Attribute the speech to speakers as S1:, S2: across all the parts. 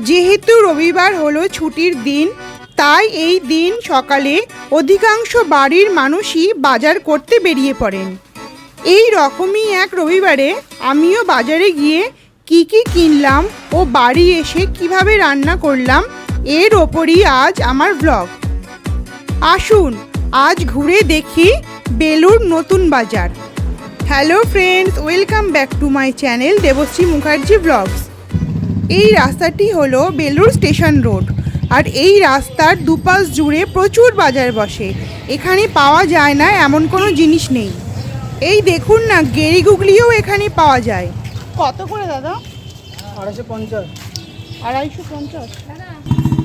S1: যেহেতু রবিবার হলো ছুটির দিন, তাই এই দিন সকালে অধিকাংশ বাড়ির মানুষই বাজার করতে বেরিয়ে পড়েন। এই রকমই এক রবিবারে আমিও বাজারে গিয়ে কি কি কিনলাম ও বাড়ি এসে কীভাবে রান্না করলাম, এর ওপরই আজ আমার ব্লগ আসুন, আজ ঘুরে দেখি বেলুর নতুন বাজার। Hello friends welcome back to my channel Debashree Mukherjee vlogs এই রাস্তাটি হলো বেলুর স্টেশন রোড। আর এই রাস্তার দুপাশ জুড়ে প্রচুর বাজার বসে। এখানে পাওয়া যায় না এমন কোনো জিনিস নেই। এই দেখুন না গেরি গুগলিও এখানে পাওয়া যায়। কত করে দাদা?
S2: আড়াইশো পঞ্চাশ।
S1: আড়াইশো পঞ্চাশ?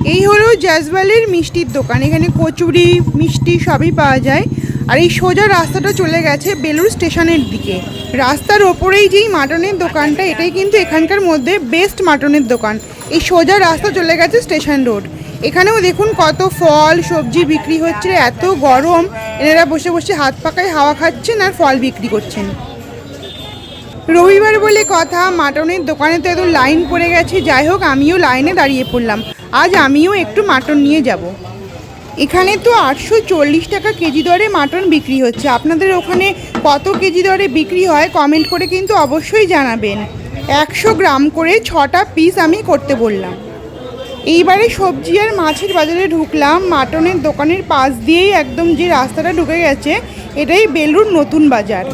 S1: এই হলো জ্যাজওয়ালের মিষ্টির দোকান। এখানে কচুরি মিষ্টি সবই পাওয়া যায়। আর এই সোজা রাস্তাটা চলে গেছে বেলুর স্টেশনের দিকে। রাস্তার ওপরেই যেই মাটনের দোকানটা, এটাই কিন্তু এখানকার মধ্যে বেস্ট মাটনের দোকান। এই সোজা রাস্তা চলে গেছে স্টেশন রোড। এখানেও দেখুন কত ফল, সবজি বিক্রি হচ্ছে, এত গরম। এনারা বসে বসে হাত পাকায় হাওয়া খাচ্ছেন আর ফল বিক্রি করছেন। রবিবার বলে কথা, মাটনের দোকানে তো এত লাইন পড়ে গেছে। যাই হোক, আমিও লাইনে দাঁড়িয়ে পড়লাম। আজ আমিও একটু মাটন নিয়ে যাব। এখানে তো আটশো চল্লিশ টাকা কেজি দরে মাটন বিক্রি হচ্ছে। আপনাদের ওখানে কত কেজি দরে বিক্রি হয় কমেন্ট করে কিন্তু অবশ্যই জানাবেন। একশো গ্রাম করে ছটা পিস আমি করতে বললাম। এইবারে সবজি আর মাছের বাজারে ঢুকলাম। মাটনের দোকানের পাশ দিয়েই একদম যে রাস্তাটা ঢুকে গেছে, এটাই বেলুর নতুন বাজার।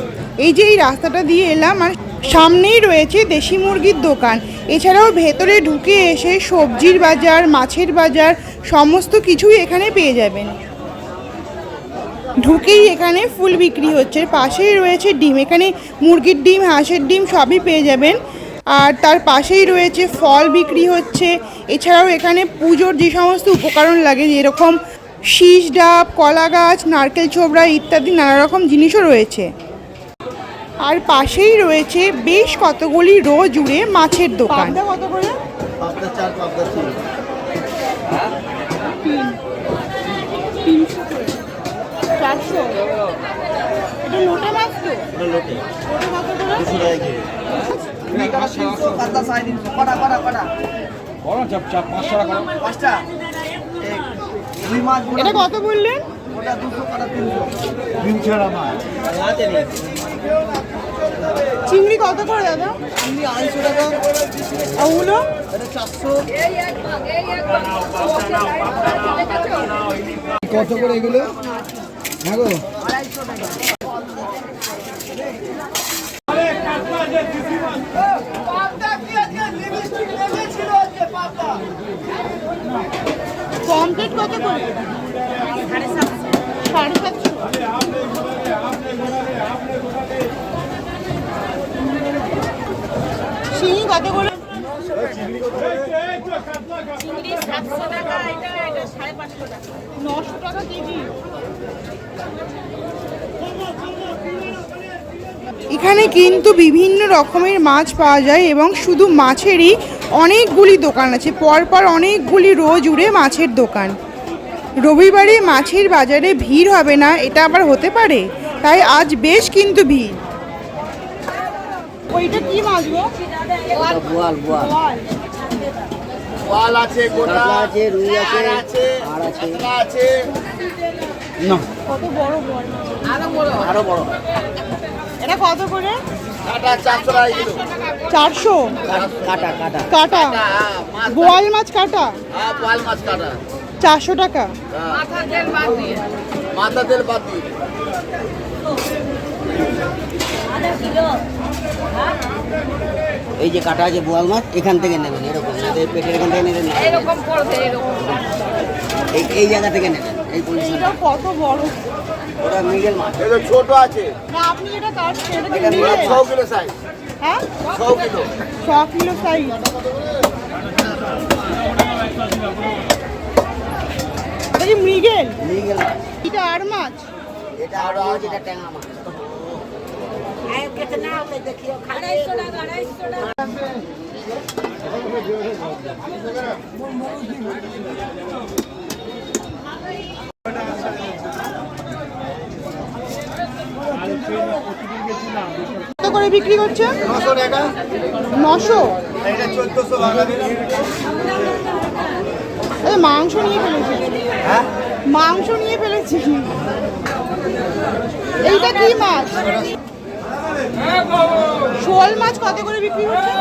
S1: এই যে এই রাস্তাটা দিয়ে এলাম আর সামনেই রয়েছে দেশি মুরগির দোকান। এছাড়াও ভেতরে ঢুকে এসে সবজির বাজার, মাছের বাজার, সমস্ত কিছুই এখানে পেয়ে যাবেন। ঢুকেই এখানে ফুল বিক্রি হচ্ছে। পাশেই রয়েছে ডিম। এখানে মুরগির ডিম, হাঁসের ডিম সবই পেয়ে যাবেন। আর তার পাশেই রয়েছে ফল বিক্রি হচ্ছে। এছাড়াও এখানে পুজোর যে সমস্ত উপকরণ লাগে, যেরকম শীষ ডাব, কলা গাছ, নারকেল ছোবড়া ইত্যাদি নানা রকম জিনিসও রয়েছে। আর পাশেই রয়েছে বেশ কতগুলি রো জুড়ে মাছের দোকান। কত করে? চারশো? এটা লোটে মাছ তো?
S2: লোটে।
S1: করে? এটা বললেন?
S2: ওটা দুশো কটা তিনশো। তিন ছাড়া মাছ।
S1: চিংড়ি কত করে দাদা?
S2: আমি আড়াইশো টাকা।
S1: আর ওগুলো
S2: চারশো। কত করে এগুলো? হ্যাঁ গো।
S1: পমপ্লেট কত করে? সাড়ে সাতশো। সাতশো নশো টাকা কেজি। এখানে কিন্তু বিভিন্ন রকমের মাছ পাওয়া যায় এবং শুধু মাছেরই অনেকগুলি দোকান আছে। পরপর অনেকগুলি রোজ উড়ে মাছের দোকান। রবিবারে মাছের বাজারে ভিড় হবে না এটা আবার হতে পারে? তাই আজ বেশ কিন্তু ভিড়। ওইটা কি মাছ গো
S2: বোয়াল বোয়াল। বোয়াল। আছে গোটা আছে রুই আছে আর আছে। আছে। না।
S1: কত বড় বড়।
S2: আরও বড়।
S1: এটা কত করে?
S2: চারশো টাকা কাটা কাটা।
S1: কাটা। বোয়াল মাছ কাটা?
S2: হ্যাঁ বোয়াল মাছ কাটা।
S1: চারশো টাকা।
S2: মাথা তেল বাদ মাথা তেল বাদ দিয়ে।
S3: এই যে কাটা আছে বোয়াল মাছ এখান থেকে নেবেন এরকম এদের পেটের এখান থেকে নেবেন না। এই এই জায়গা থেকে নেবেন এই পজিশন
S1: এটা কত বড়?
S3: ওটা মিডল মাছ।
S2: এটা ছোট আছে।
S1: না আপনি এটা কি
S3: এটা
S1: মিলে?
S2: ছ কিলো সাইজ
S1: হ্যাঁ?
S2: ছ কিলো।
S1: ছ কিলো সাইজ এটা কি মৃগেল
S3: মিডল মাছ।
S1: এটা আর মাছ?
S3: এটা আর মাছ এটা ট্যাংরা মাছ।
S1: কত করে করে বিক্রি করছে?
S2: নশো টাকা।
S1: নশো? মাংস নিয়ে ফেলেছি।
S2: হ্যাঁ?
S1: মাংস নিয়ে ফেলেছি। এইটা কি মাছ? শোল মাছ কত করে বিক্রি হচ্ছে?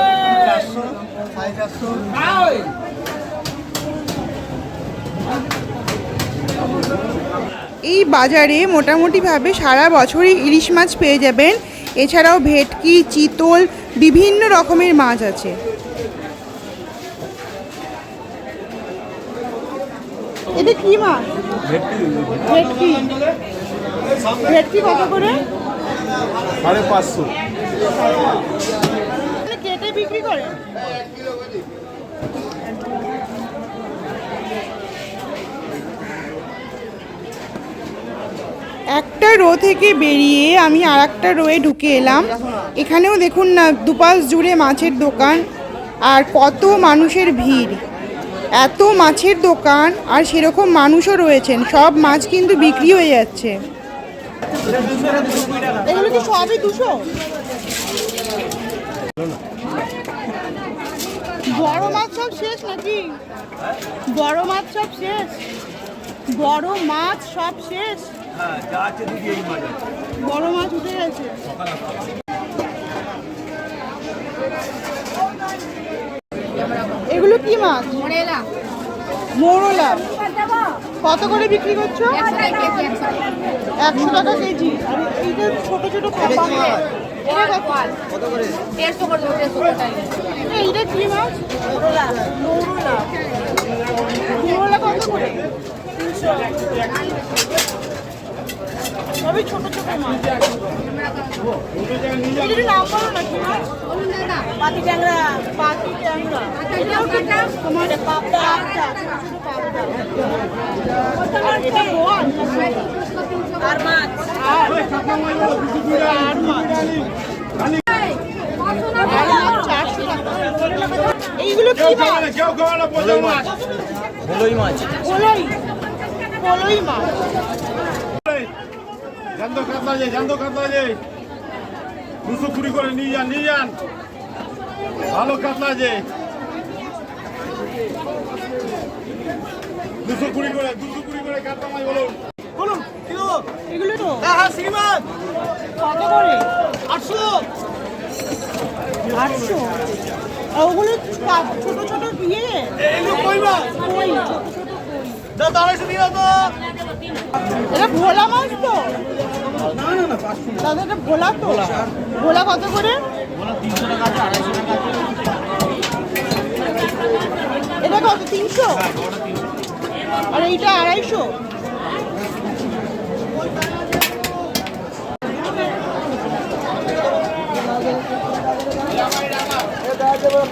S1: এই বাজারে মোটামুটিভাবে সারা বছরই ইলিশ মাছ পেয়ে যাবেন। এছাড়াও ভেটকি চিতল বিভিন্ন রকমের মাছ আছে। এটা কি মাছ? ভেটকি। ভেটকি কত করে?
S4: সাড়ে পাঁচশো।
S1: কেটে বিক্রি করে? একটা রো থেকে বেরিয়ে আমি আর একটা রোয়ে ঢুকে এলাম। এখানেও দেখুন না দুপাশ জুড়ে মাছের দোকান আর কত মানুষের ভিড়। এত মাছের দোকান আর সেরকম মানুষও রয়েছেন। সব মাছ কিন্তু বিক্রি হয়ে যাচ্ছে। এগুলো কি সবই দুশো? বড় মাছ সব শেষ নাকি? বড় মাছ সব শেষ? বড় মাছ সব শেষ? বড় মাছ উঠে গেছে। এগুলো কি মাছ?
S5: মোরেলা।
S1: মোরলা। কত করে বিক্রি করছ?
S5: একশো টাকা কেজি।
S1: আর এইটা ছোট ছোট মাছ? এইটা কি মাছ? কত করে? সবই ছোট ছোট মাছ। পাতি ট্যাংরা পাতি ট্যাংরা। পাবদা আর এটা আর মাছ আর আর মাছ আর মাছ। চারশো টাকা এইগুলো কি মাছ?
S2: ভোলই মাছ।
S1: কলই কলই মাছ।
S4: জানতো কাতলা যে কাতলা যে দুশো কুড়ি করে নিয়ে যান নিয়ে যান। ভালো কাতলা যে দুশো কুড়ি করে দুশো কুড়ি করে কাতলা মাছ বলুন?
S2: বলুন কিলো
S1: এগুলো তো।
S2: হ্যাঁ হ্যাঁ শ্রীমান
S1: কত করে?
S2: আটশো।
S1: আটশো? ওগুলো ছোট ছোট
S2: এইগুলো কই মাছ
S1: কই? ছোট ছোট কই
S2: দাদা আড়াইশো দিয়ে তো।
S1: এটা ভোলা মাছ তো। দাদা এটা ভোলা তো? ভোলা। কত করে? এটা কত তিনশো? আর এইটা আড়াইশো?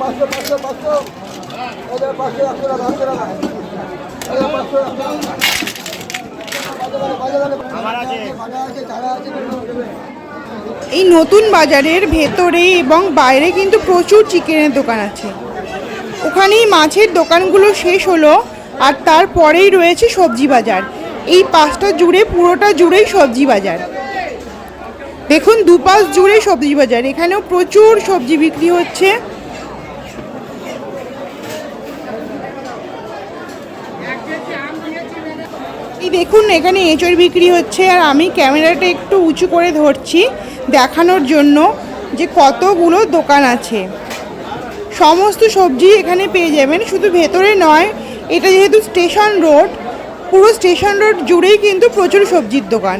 S2: পাঁচশো পাঁচশো পাঁচশো। এদের পাঁচশো একশো টাকা একশো টাকা। পাঁচশো আমার আছে আছে চারা আছে
S1: এই নতুন বাজারের ভেতরে এবং বাইরে কিন্তু প্রচুর চিকেনের দোকান আছে। ওখানেই মাছের দোকানগুলো শেষ হলো আর তারপরেই রয়েছে সবজি বাজার। এই পাঁচটা জুড়ে, পুরোটা জুড়েই সবজি বাজার। দেখুন, দুপাশ জুড়ে সবজি বাজার। এখানেও প্রচুর সবজি বিক্রি হচ্ছে। এই দেখুন এখানে এঁচড় বিক্রি হচ্ছে আর আমি ক্যামেরাটা একটু উঁচু করে ধরছি দেখানোর জন্য যে কতগুলো দোকান আছে। সমস্ত সবজি এখানে পেয়ে যাবেন শুধু ভেতরে নয় এটা যেহেতু স্টেশন রোড পুরো স্টেশন রোড জুড়েই কিন্তু প্রচুর সবজির দোকান।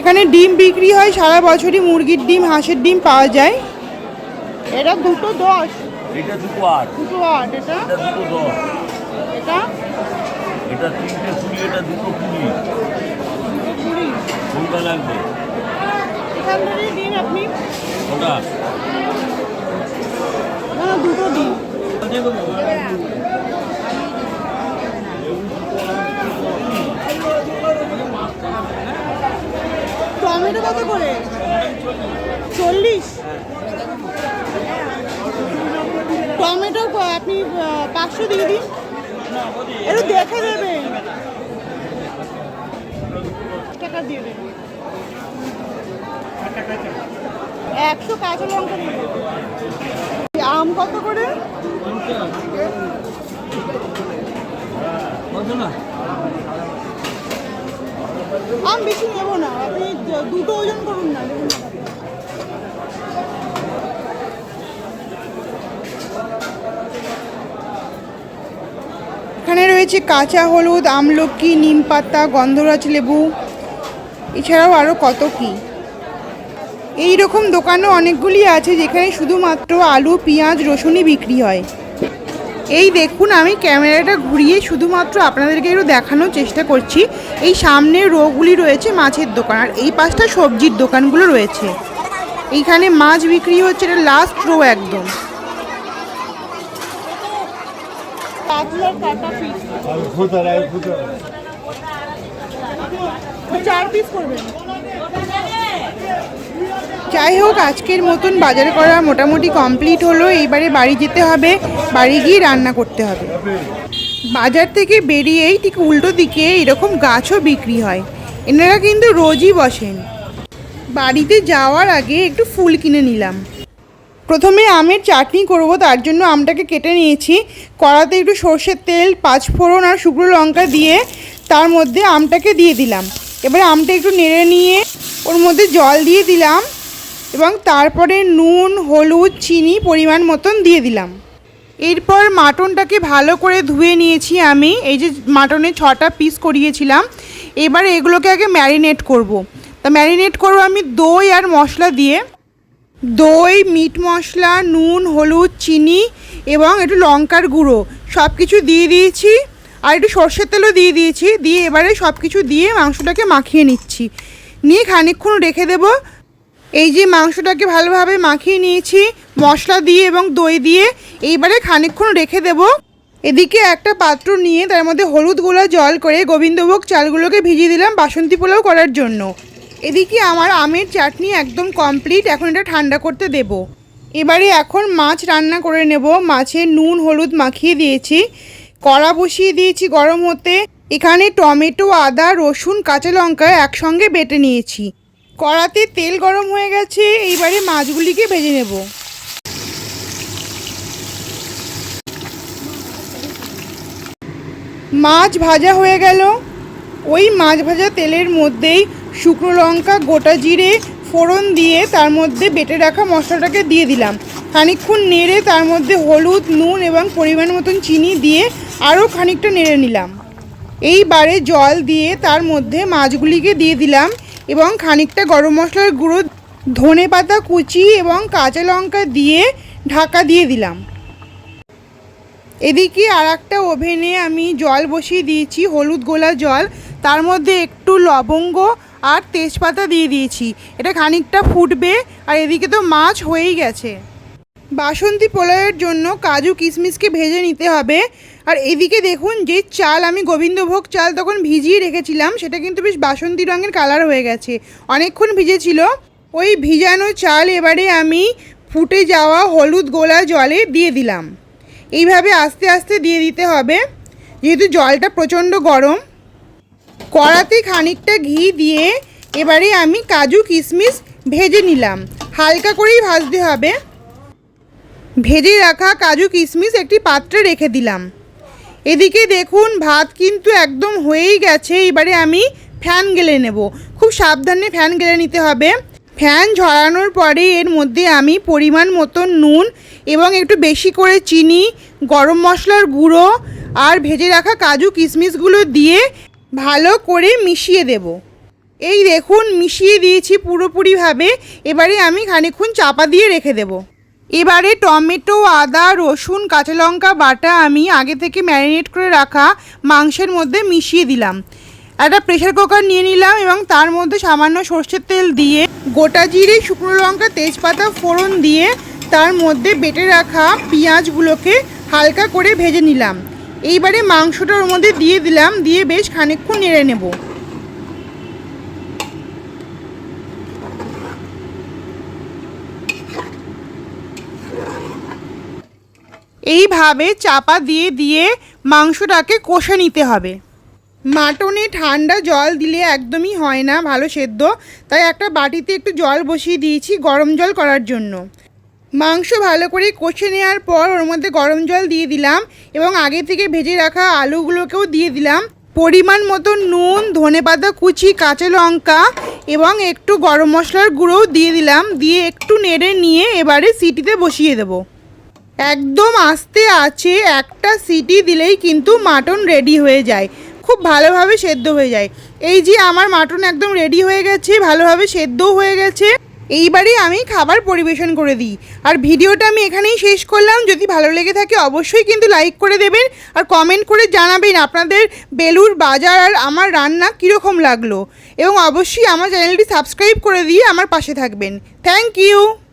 S1: এখানে ডিম বিক্রি হয় সারা বছরই মুরগির ডিম হাঁসের ডিম পাওয়া যায়। এটা দুটো দশ।
S6: এটা দুটো আট।
S1: দুটো আট এটা?
S6: এটা দুটো দশ।
S1: এটা
S6: তিনটে কুড়ি এটা দুটো কুড়ি। কোনটা লাগবে? ওটা
S1: দুটো দিন। টমেটো কত করে? চল্লিশ? টমেটো আপনি পাঁচশো দিয়ে দিন। একটু দেখে দেবে টাকা দিয়ে দেবে। একশো কাঁচা লঙ্কা আম কত করে আম বেশি নেব না আপনি দ- দুটো ওজন করুন না দেখুন না। এখানে রয়েছে কাঁচা হলুদ, আমলকি, নিম পাতা, গন্ধরাজ লেবু। এছাড়াও আরও কত কি? এই রকম দোকানও অনেকগুলি আছে যেখানে শুধুমাত্র আলু, পেঁয়াজ, রসুনই বিক্রি হয়। এই দেখুন, আমি ক্যামেরাটা ঘুরিয়ে শুধুমাত্র আপনাদেরকে একটু দেখানোর চেষ্টা করছি। এই সামনে রোগুলি রয়েছে মাছের দোকান, আর এই পাশটা সবজির দোকানগুলো রয়েছে। এইখানে মাছ বিক্রি হচ্ছে, এটা লাস্ট রো একদম। করবেন যাই হোক আজকের মতন বাজার করা মোটামুটি কমপ্লিট হলো। এইবারে বাড়ি যেতে হবে বাড়ি গিয়ে রান্না করতে হবে। বাজার থেকে বেরিয়েই ঠিক উল্টো দিকে এরকম গাছও বিক্রি হয়। এনারা কিন্তু রোজই বসেন। বাড়িতে যাওয়ার আগে একটু ফুল কিনে নিলাম। প্রথমে আমের চাটনি করব, তার জন্য আমটাকে কেটে নিয়েছি। কড়াতে একটু সর্ষের তেল, পাঁচফোড়ন আর শুকনো লঙ্কা দিয়ে তার মধ্যে আমটাকে দিয়ে দিলাম। এবারে আমটা একটু নেড়ে নিয়ে ওর মধ্যে জল দিয়ে দিলাম এবং তারপরে নুন, হলুদ, চিনি পরিমাণ মতন দিয়ে দিলাম। এরপর মাটনটাকে ভালো করে ধুয়ে নিয়েছি আমি। এই যে মাটনে ছটা পিস করিয়েছিলাম, এবার এগুলোকে আগে ম্যারিনেট করব। তা ম্যারিনেট করব আমি দই আর মশলা দিয়ে। দই, মিট মশলা, নুন, হলুদ, চিনি এবং একটু লঙ্কার গুঁড়ো সব কিছু দিয়ে দিয়েছি। আর একটু সর্ষের তেলও দিয়ে দিয়েছি। দিয়ে এবারে সব কিছু দিয়ে মাংসটাকে মাখিয়ে নিচ্ছি। নিয়ে খানিকক্ষণ রেখে দেবো। এই যে মাংসটাকে ভালোভাবে মাখিয়ে নিয়েছি, মশলা দিয়ে এবং দই দিয়ে, এইবারে খানিকক্ষণ রেখে দেব। এদিকে একটা পাত্র নিয়ে তার মধ্যে হলুদ গোলা জল করে গোবিন্দভোগ চালগুলোকে ভিজিয়ে দিলাম বাসন্তী পোলাও করার জন্য। এদিকে আমার আমের চাটনি একদম কমপ্লিট এখন এটা ঠান্ডা করতে দেব। এবারে এখন মাছ রান্না করে নেব। মাছে নুন, হলুদ মাখিয়ে দিয়েছি। কড়া বসিয়ে দিয়েছি গরম হতে। এখানে টমেটো, আদা, রসুন, কাঁচা লঙ্কা একসঙ্গে বেটে নিয়েছি। কড়াতে তেল গরম হয়ে গেছে, এইবারে মাছগুলিকে ভেজে নেব। মাছ ভাজা হয়ে গেল। ওই মাছ ভাজা তেলের মধ্যেই শুকনো লঙ্কা, গোটা জিরে, ফোড়ন দিয়ে তার মধ্যে বেটে রাখা মশলাটাকে দিয়ে দিলাম। খানিকক্ষণ নেড়ে তার মধ্যে হলুদ, নুন এবং পরিমাণ মতন চিনি দিয়ে আরও খানিকটা নেড়ে নিলাম। এইবারে জল দিয়ে তার মধ্যে মাছগুলিকে দিয়ে দিলাম এবং খানিকটা গরম মশলার গুঁড়ো, ধনে পাতা, কুচি এবং কাঁচা লঙ্কা দিয়ে ঢাকা দিয়ে দিলাম। এদিকে আর একটা ওভেনে আমি জল বসিয়ে দিয়েছি, হলুদ গোলা জল। তার মধ্যে একটু লবঙ্গ আর তেজপাতা দিয়ে দিয়েছি। এটা খানিকটা ফুটবে আর এদিকে তো মাছ হয়েই গেছে। বাসন্তী পোলাওয়ের জন্য কাজু কিশমিশকে ভেজে নিতে হবে। আর এদিকে দেখুন যে চাল, আমি গোবিন্দভোগ চাল তখন ভিজিয়ে রেখেছিলাম, সেটা কিন্তু বেশ বাসন্তী রঙের কালার হয়ে গেছে। অনেকক্ষণ ভিজেছিল। ওই ভিজানো চাল এবারে আমি ফুটে যাওয়া হলুদ গোলা জলে দিয়ে দিলাম। এইভাবে আস্তে আস্তে দিয়ে দিতে হবে। যেহেতু জলটা প্রচণ্ড গরম কড়াতে খানিকটা ঘি দিয়ে এবারে আমি কাজু কিশমিশ ভেজে নিলাম। হালকা করেই ভাজতে হবে। ভেজে রাখা কাজু কিশমিশ একটি পাত্রে রেখে দিলাম। এদিকে দেখুন, ভাত কিন্তু একদম হয়েই গেছে। এবারে আমি ফ্যান গেলে নেব। খুব সাবধানে ফ্যান গেলে নিতে হবে। ফ্যান ঝরানোর পরে এর মধ্যে আমি পরিমাণ মতন নুন এবং একটু বেশি করে চিনি, গরম মশলার গুঁড়ো আর ভেজে রাখা কাজু কিশমিশগুলো দিয়ে ভালো করে মিশিয়ে দেব। এই দেখুন, মিশিয়ে দিয়েছি পুরোপুরিভাবে। এবারে আমি খানিক্ষণ চাপা দিয়ে রেখে দেবো। এবারে টমেটো, আদা, রসুন, কাঁচা লঙ্কা, বাটা আমি আগে থেকে ম্যারিনেট করে রাখা মাংসের মধ্যে মিশিয়ে দিলাম। একটা প্রেশার কুকার নিয়ে নিলাম এবং তার মধ্যে সামান্য সর্ষের তেল দিয়ে গোটা জিরে, শুকনো লঙ্কা, তেজপাতা, ফোড়ন দিয়ে তার মধ্যে বেটে রাখা পেঁয়াজগুলোকে হালকা করে ভেজে নিলাম। এইবারে মাংসটা ওর মধ্যে দিয়ে দিলাম, দিয়ে বেশ খানিকক্ষণ নেড়ে নেব। এইভাবে চাপা দিয়ে দিয়ে মাংসটাকে কষে নিতে হবে। মাটনে ঠান্ডা জল দিলে একদমই হয় না ভালো সেদ্ধ, তাই একটা বাটিতে একটু জল বসিয়ে দিয়েছি গরম জল করার জন্য। মাংস ভালো করে কষে নেওয়ার পর ওর মধ্যে গরম জল দিয়ে দিলাম এবং আগে থেকে ভেজে রাখা আলুগুলোকেও দিয়ে দিলাম। পরিমাণ মতো নুন, ধনেপাতা, কুচি, কাঁচা লঙ্কা এবং একটু গরম মশলার গুঁড়োও দিয়ে দিলাম। দিয়ে একটু নেড়ে নিয়ে এবারে সিটিতে বসিয়ে দেবো। একদম আস্তে আছে, একটা সিটি দিলেই কিন্তু মাটন রেডি হয়ে যায়। খুব ভালোভাবে সেদ্ধ হয়ে যায়। এই যে আমার মাটন একদম রেডি হয়ে গেছে, ভালোভাবে সেদ্ধও হয়ে গেছে। এইবারে আমি খাবার পরিবেশন করে দিই। আর ভিডিওটা আমি এখানেই শেষ করলাম। যদি ভালো লেগে থাকে অবশ্যই কিন্তু লাইক করে দেবেন আর কমেন্ট করে জানাবেন আপনাদের বেলুর বাজার আর আমার রান্না কীরকম লাগল। এবং অবশ্যই আমার চ্যানেলটি সাবস্ক্রাইব করে দিয়ে আমার পাশে থাকবেন। Thank you.